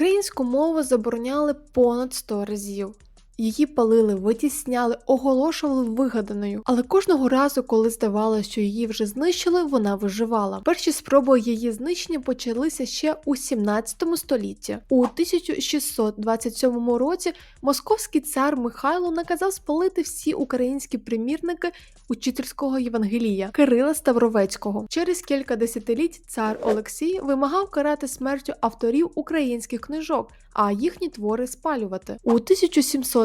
Українську мову забороняли понад 100 разів. Її палили, витісняли, оголошували вигаданою, але кожного разу, коли здавалося, що її вже знищили, вона виживала. Перші спроби її знищення почалися ще у 17 столітті. У 1627 році московський цар Михайло наказав спалити всі українські примірники учительського Євангелія Кирила Ставровецького. Через кілька десятиліть цар Олексій вимагав карати смертю авторів українських книжок, а їхні твори спалювати. У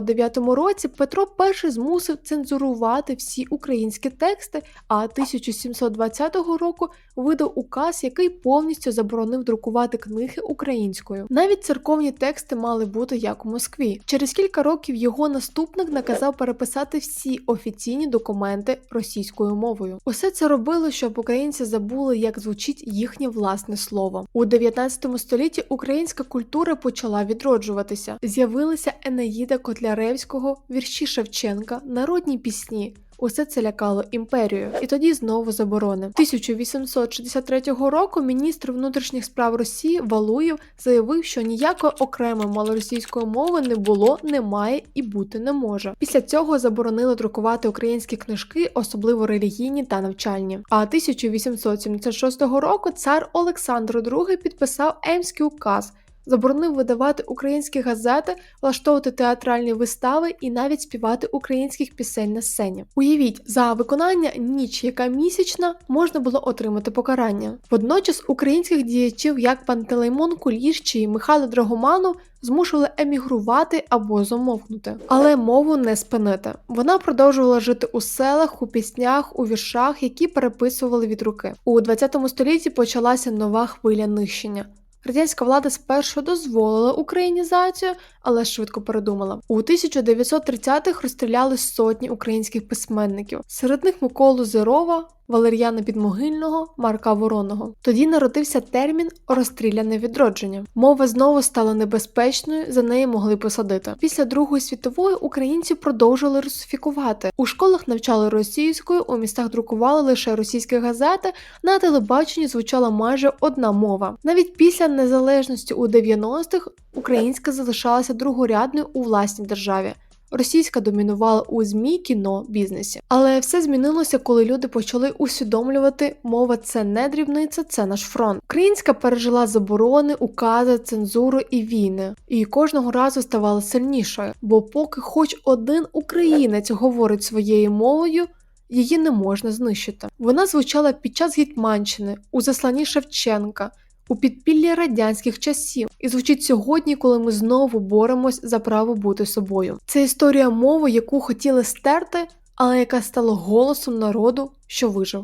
1709 році Петро І змусив цензурувати всі українські тексти, а 1720 року видав указ, який повністю заборонив друкувати книги українською. Навіть церковні тексти мали бути як у Москві. Через кілька років його наступник наказав переписати всі офіційні документи російською мовою. Усе це робило, щоб українці забули, як звучить їхнє власне слово. У 19 столітті українська культура почала відроджуватися. З'явилися Енеїда Котляревського, вірші Шевченка, народні пісні. Усе це лякало імперію, і тоді знову заборони. 1863 року міністр внутрішніх справ Росії Валуєв заявив, що ніякої окремої малоросійської мови не було, немає і бути не може. Після цього заборонили друкувати українські книжки, особливо релігійні та навчальні. А 1876 року цар Олександр II підписав Емський указ заборонив видавати українські газети, влаштовувати театральні вистави і навіть співати українських пісень на сцені. Уявіть, за виконання ніч, яка місячна, можна було отримати покарання. Водночас українських діячів, як Пантелеймон Куліш чи Михайло Драгоманов, змушували емігрувати або замовкнути. Але мову не спинити. Вона продовжувала жити у селах, у піснях, у віршах, які переписували від руки. У 20 столітті почалася нова хвиля нищення. Радянська влада спершу дозволила українізацію, але швидко передумала. У 1930-х розстріляли сотні українських письменників, серед них Миколу Зерова, Валер'яна Підмогильного, Марка Вороного. Тоді народився термін розстріляне відродження. Мова знову стала небезпечною, за неї могли посадити. Після Другої світової українці продовжили русифікувати. У школах навчали російською, у містах друкували лише російські газети. На телебаченні звучала майже одна мова. Навіть після незалежності у 90-х українська залишалася другорядною у власній державі. Російська домінувала у змі, кіно, бізнесі. Але все змінилося, коли люди почали усвідомлювати, мова це не дрібниця, це наш фронт. Українська пережила заборони, укази, цензуру і війни, і кожного разу ставала сильнішою. Бо поки хоч один українець говорить своєю мовою. Її не можна знищити. Вона звучала під час Гетьманщини, у засланні Шевченка, у підпіллі радянських часів і звучить сьогодні, коли ми знову боремось за право бути собою. Це історія мови, яку хотіли стерти, але яка стала голосом народу, що вижив.